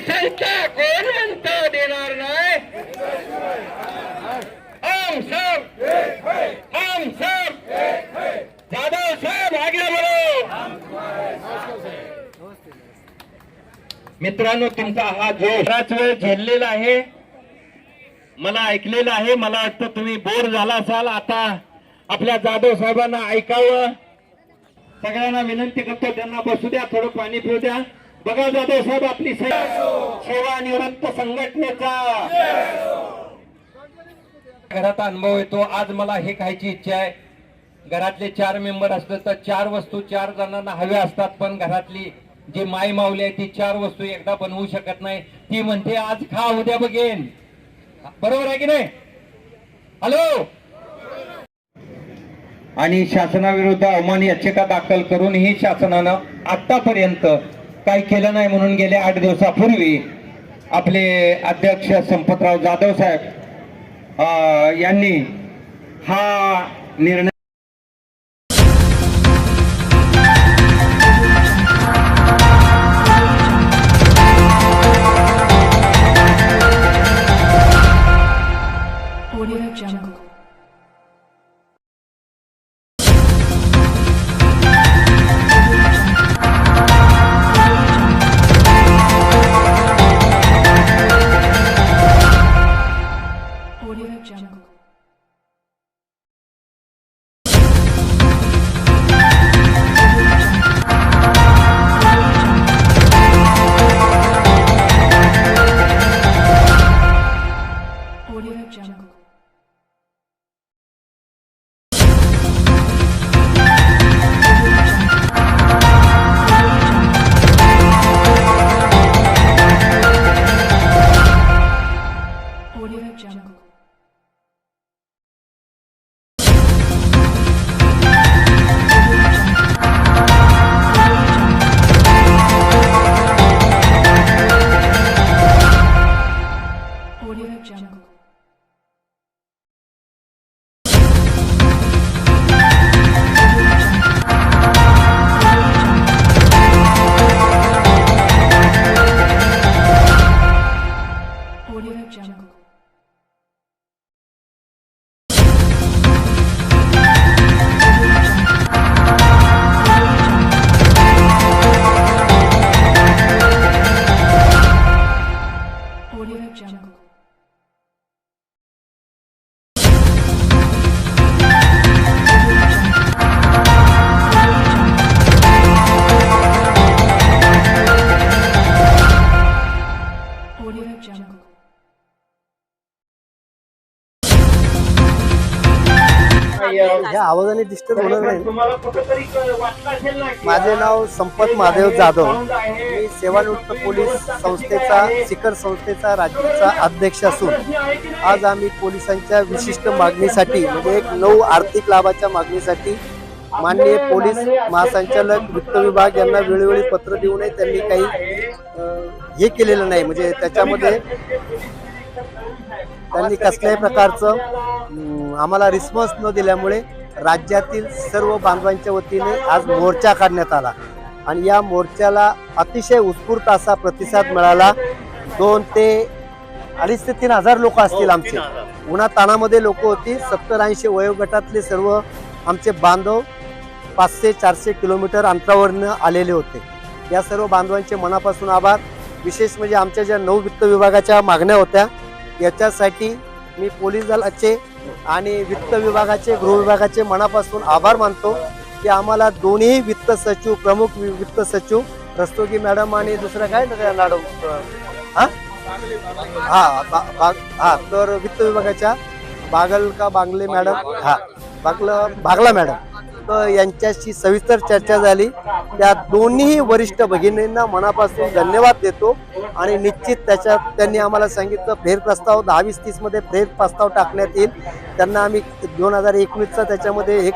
संख्या कोण म्हणत देणार नाही जाधव साहेब आगे बढो मित्रांनो तुमचा हा जोश वेळ झेललेला आहे. मला ऐकलेलं आहे. मला वाटतं तुम्ही बोर झाला असाल. आता आपल्या जाधव साहेबांना ऐकावं. सगळ्यांना विनंती करतो त्यांना बसू द्या थोडं पाणी पिऊ द्या. बघा जाधव साहेब आपली से- सेवानिवृत्त संघटनेचा घरात अनुभव येतो. आज मला हे खायची इच्छा आहे. घरातले चार मेंबर असले तर चार वस्तू चार जणांना हव्या असतात पण घरातली जी माई माऊली आहे ती चार वस्तू एकदा बनवू शकत नाही. ती म्हणते आज खा उद्या बघेन. बरोबर आहे की नाही? हॅलो? आणि शासनाविरुद्ध अवमान याचिका दाखल करूनही शासनानं आतापर्यंत काही केलं नाही म्हणून गेल्या आठ दिवसापूर्वी आपले अध्यक्ष संपतराव जाधव साहेब अं, यांनी हा निर्णय आवाजाने डिस्टर्ब होणार नाही. माझे नाव संपत महादेव जाधव. मी सेवानिवृत्त पोलीस संस्थेचा सिकर संस्थेचा राज्याचा अध्यक्ष असून आज आम्ही पोलिसांच्या विशिष्ट मागणीसाठी म्हणजे एक नऊ आर्थिक लाभाच्या मागणीसाठी माननीय पोलीस महासंचालक वित्त विभाग यांना वेळोवेळी पत्र देऊनही त्यांनी काही हे केलेलं नाही. म्हणजे त्याच्यामध्ये त्यांनी कसल्याही प्रकारचं आम्हाला रिस्पॉन्स न दिल्यामुळे राज्यातील सर्व बांधवांच्या वतीने आज मोर्चा काढण्यात आला. आणि या मोर्चाला अतिशय उत्स्फूर्त असा प्रतिसाद मिळाला. दोन ते अडीच ते तीन हजार लोक असतील आमचे. उन्हा ताणामध्ये लोक होती. सत्तर ऐंशी वयोगटातले सर्व आमचे बांधव पाचशे चारशे किलोमीटर अंतरावरनं आलेले होते. या सर्व बांधवांचे मनापासून आभार. विशेष म्हणजे आमच्या ज्या नऊ वित्त विभागाच्या मागण्या होत्या याच्यासाठी मी पोलीस दलाचे आणि वित्त विभागाचे गृह विभागाचे मनापासून आभार मानतो की आम्हाला दोन्ही वित्त सचिव प्रमुख वि- वित्त सचिव रस्तोगी मॅडम आणि दुसरं काय ना त्या हा? हा बा- हा तर वित्त विभागाच्या बागल का बांगले मॅडम हा बागला बागला मॅडम. यांच्याशी सविस्तर चर्चा झाली. त्या दोन्ही वरिष्ठ भगिनींना मनापासून धन्यवाद देतो आणि निश्चित त्याच्यात त्यांनी आम्हाला सांगितलं फेर प्रस्ताव दहावीस तीसमध्ये फेर प्रस्ताव टाकण्यात येईल. त्यांना आम्ही दोन हजार एकवीसचा त्याच्यामध्ये एक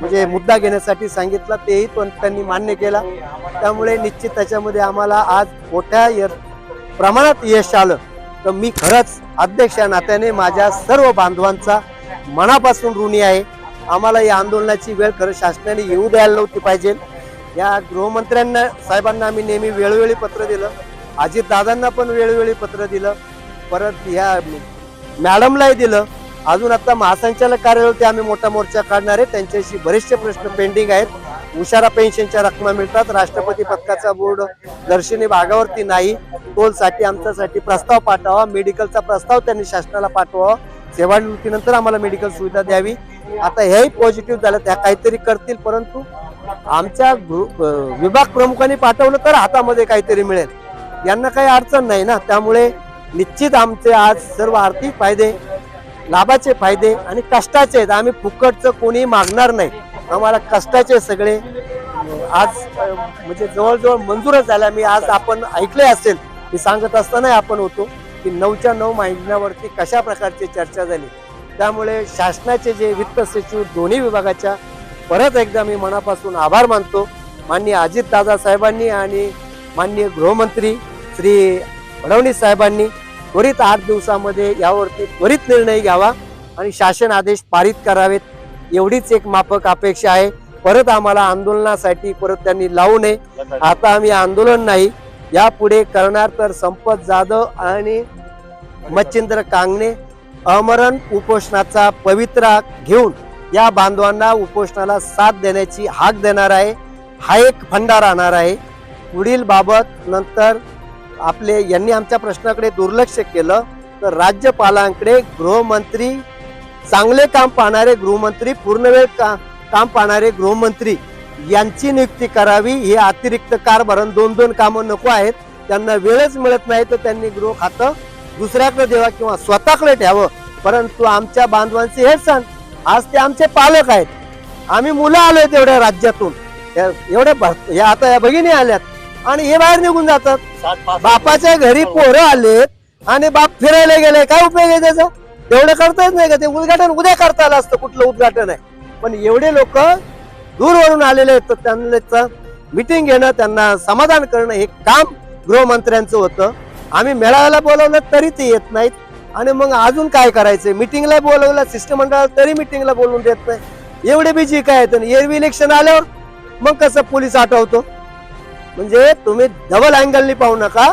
म्हणजे मुद्दा घेण्यासाठी सांगितला तेही पण त्यांनी मान्य केला. त्यामुळे निश्चित त्याच्यामध्ये आम्हाला आज मोठ्या य- प्रमाणात यश आलं. तर मी खरंच अध्यक्ष नात्याने माझ्या सर्व बांधवांचा मनापासून ऋणी आहे. आम्हाला या आंदोलनाची वेळ खरं शासनाने येऊ द्यायला नव्हती पाहिजे. या गृहमंत्र्यांना साहेबांना आम्ही नेहमी वेळोवेळी पत्र दिलं. अजित दादांना पण वेळोवेळी पत्र दिलं. परत ह्या मॅडमलाही दिलं. अजून आता महासंचालक कार्यालयावरती आम्ही मोठा मोर्चा काढणार आहे. त्यांच्याशी बरेचसे प्रश्न पेंडिंग आहेत. उशारा पेन्शनच्या रकमा मिळतात. राष्ट्रपती पथकाचा बोर्ड दर्शनी भागावरती नाही. टोलसाठी आमच्यासाठी प्रस्ताव पाठवा. मेडिकलचा प्रस्ताव त्यांनी शासनाला पाठवावा. सेवानिवृत्तीनंतर आम्हाला मेडिकल सुविधा द्यावी. आता हेही पॉझिटिव्ह झालं त्या काहीतरी करतील परंतु आमच्या गृ- विभाग प्रमुखांनी पाठवलं तर हातामध्ये काहीतरी मिळेल. यांना काही अडचण नाही ना. त्यामुळे निश्चित आमचे आज सर्व आर्थिक फायदे लाभाचे फायदे आणि कष्टाचे आहेत. आम्ही फुकटचं कोणी मागणार नाही. आम्हाला कष्टाचे सगळे. आज म्हणजे जवळजवळ मंजूरच झाला. मी आज आपण ऐकले असेल मी सांगत असताना आपण होतो की नऊच्या नऊ महिन्यावरती कशा प्रकारची चर्चा झाली. त्यामुळे शासनाचे जे वित्त सचिव दोन्ही विभागाच्या परत एकदा मी मनापासून आभार मानतो. माननीय अजित दादा साहेबांनी आणि माननीय गृहमंत्री श्री फडणवीस साहेबांनी त्वरित आठ दिवसामध्ये यावरती त्वरित निर्णय घ्यावा आणि शासन आदेश पारित करावेत. एवढीच एक माफक अपेक्षा आहे. परत आम्हाला आंदोलनासाठी परत त्यांनी लावू नये. आता आम्ही आंदोलन नाही. यापुढे करणार तर संपत जाधव आणि मच्छिंद्र कांगणे अमरण उपोषणाचा पवित्रा घेऊन या बांधवांना उपोषणाला साथ देण्याची हाक देणार आहे. हा एक फंडा राहणार आहे. पुढील बाबत नंतर आपले यांनी आमच्या प्रश्नाकडे दुर्लक्ष केलं तर राज्यपालांकडे गृहमंत्री चांगले काम पाहणारे गृहमंत्री पूर्णवेळ का काम पाहणारे गृहमंत्री यांची नियुक्ती करावी हे अतिरिक्त कारभारण दोन दोन कामं नको आहेत. त्यांना वेळच मिळत नाही तर त्यांनी गृह खातं दुसऱ्याकडे द्यावा किंवा स्वतःकडे ठेवावं परंतु आमच्या बांधवांचे हेच सण आज ते आमचे पालक आहेत. आम्ही मुलं आलोय तेवढ्या राज्यातून. एवढ्या या आता या भगिनी आल्यात. आणि हे बाहेर निघून जातात. बापाच्या घरी पोरं आलेत आणि बाप फिरायला गेले काय उपयोग आहे त्याचा? तेवढं करता येत नाही का ते? उद्घाटन उद्या करता आलं असतं कुठलं उद्घाटन आहे. पण एवढे लोक दूरवरून आलेले आहेत तर त्यांचं मिटिंग घेणं त्यांना समाधान करणं हे काम गृहमंत्र्यांचं होतं. आम्ही मेळाव्याला बोलवलं तरी ते येत नाहीत. आणि मग अजून काय करायचं? मिटिंगला बोलवलं शिष्टमंडळाला तरी मिटिंगला बोलवून देत नाही. एवढे बिजी काय आहेत? आणि एरवी इलेक्शन आल्यावर मग कसं पोलीस आठवतो? म्हणजे तुम्ही डबल अँगलनी पाहू नका.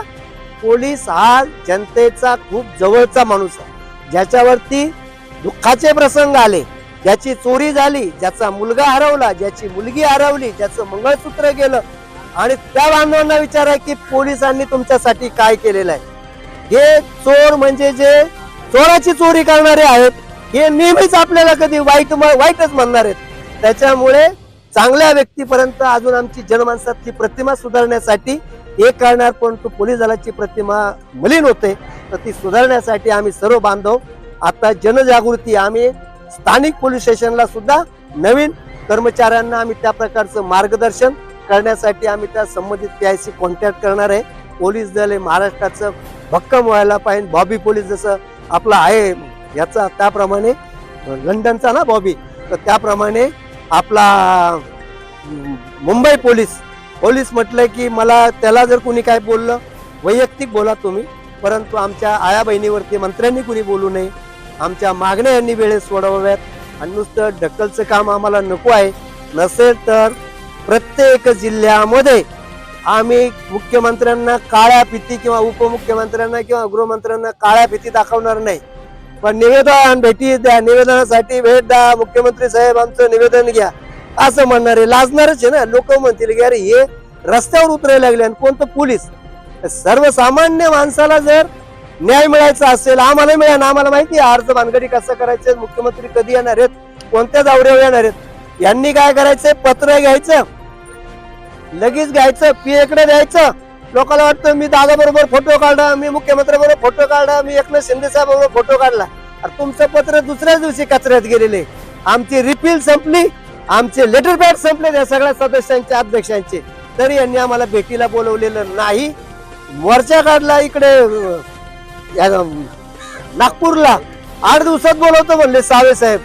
पोलीस हा जनतेचा खूप जवळचा माणूस आहे. ज्याच्यावरती दुःखाचे प्रसंग आले ज्याची चोरी झाली ज्याचा मुलगा हरवला ज्याची मुलगी हरवली ज्याचं मंगळसूत्र गेलं आणि त्या बांधवांना विचारा की पोलिसांनी तुमच्यासाठी काय केलेलं आहे. हे चोर म्हणजे जे चोराची चोरी करणारे आहेत हे नेहमीच आपल्याला कधी वाईट वाईटच म्हणणार आहेत. त्याच्यामुळे चांगल्या व्यक्तीपर्यंत अजून आमची जनमानसातली प्रतिमा सुधारण्यासाठी हे करणार परंतु पोलीस दलाची प्रतिमा मलिन होते तर ती सुधारण्यासाठी आम्ही सर्व बांधव आता जनजागृती आम्ही स्थानिक पोलीस स्टेशनला सुद्धा नवीन कर्मचाऱ्यांना आम्ही त्या प्रकारचं मार्गदर्शन करण्यासाठी आम्ही त्या संबंधित पी आय सी कॉन्टॅक्ट करणार आहे. पोलीस दल हे महाराष्ट्राचं भक्कम व्हायला पाहिजे. बॉबी पोलीस जसं आपला आहे याचा त्याप्रमाणे लंडनचा ना बॉबी तर त्याप्रमाणे आपला मुंबई पोलीस पोलीस म्हटलं की मला त्याला जर कुणी काय बोललं वैयक्तिक बोला तुम्ही परंतु आमच्या आया बहिणीवरती मंत्र्यांनी कुणी बोलू नये. आमच्या मागण्या यांनी वेळेस सोडवाव्यात. आणि नुसतं ढकलचं काम आम्हाला नको आहे. नसेल तर प्रत्येक जिल्ह्यामध्ये आम्ही मुख्यमंत्र्यांना काळ्या फिती किंवा उपमुख्यमंत्र्यांना किंवा गृहमंत्र्यांना काळ्या फिती दाखवणार नाही. पण निवेदन भेटी द्या निवेदनासाठी भेट द्या मुख्यमंत्री साहेब आमचं निवेदन घ्या. असं म्हणणारे लाजणारच आहे ना. लोक म्हणतील की अरे हे रस्त्यावर उतरायला लागले आणि कोणतं पोलीस? सर्वसामान्य माणसाला जर न्याय मिळायचा असेल आम्हाला मिळेल आम्हाला माहिती आहे अर्ज भानगडी कसं करायचं मुख्यमंत्री कधी येणार आहेत कोणत्या दौऱ्यावर येणार आहेत? यांनी काय करायचंय पत्र घ्यायचं. लगेच घ्यायचं. पीएकडे द्यायचं. लोकांना वाटतं मी दादा बरोबर फोटो काढला मी मुख्यमंत्री बरोबर फोटो काढला मी एकनाथ शिंदे साहेब बरोबर फोटो काढला तुमचं पत्र दुसऱ्याच दिवशी कचऱ्यात गेलेले आमची रिपील संपली. आमचे लेटर पॅड संपले त्या सगळ्या सदस्यांचे अध्यक्षांचे. तरी यांनी आम्हाला भेटीला बोलवलेलं नाही. मोर्चा काढला इकडे या, नागपूरला. आठ दिवसात बोलवतो म्हणले सावे साहेब.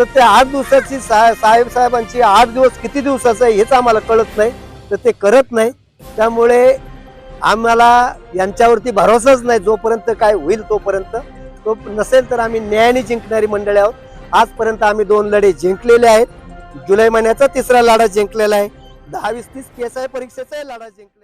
तर त्या आठ दिवसाची सा- साहेब साहेबांची आठ दिवस किती दिवसाचं आहे हेच आम्हाला कळत नाही. तर ते करत नाही. त्यामुळे आम्हाला यांच्यावरती भरोसाच नाही जोपर्यंत काय होईल तोपर्यंत. तो नसेल तर आम्ही न्यायाने जिंकणारी मंडळी आहोत. आजपर्यंत आम्ही दोन लढे जिंकलेले आहेत. जुलै महिन्याचा तिसरा लढा जिंकलेला आहे. दहा वीस तीस केस आहे परीक्षेचा लढा जिंकला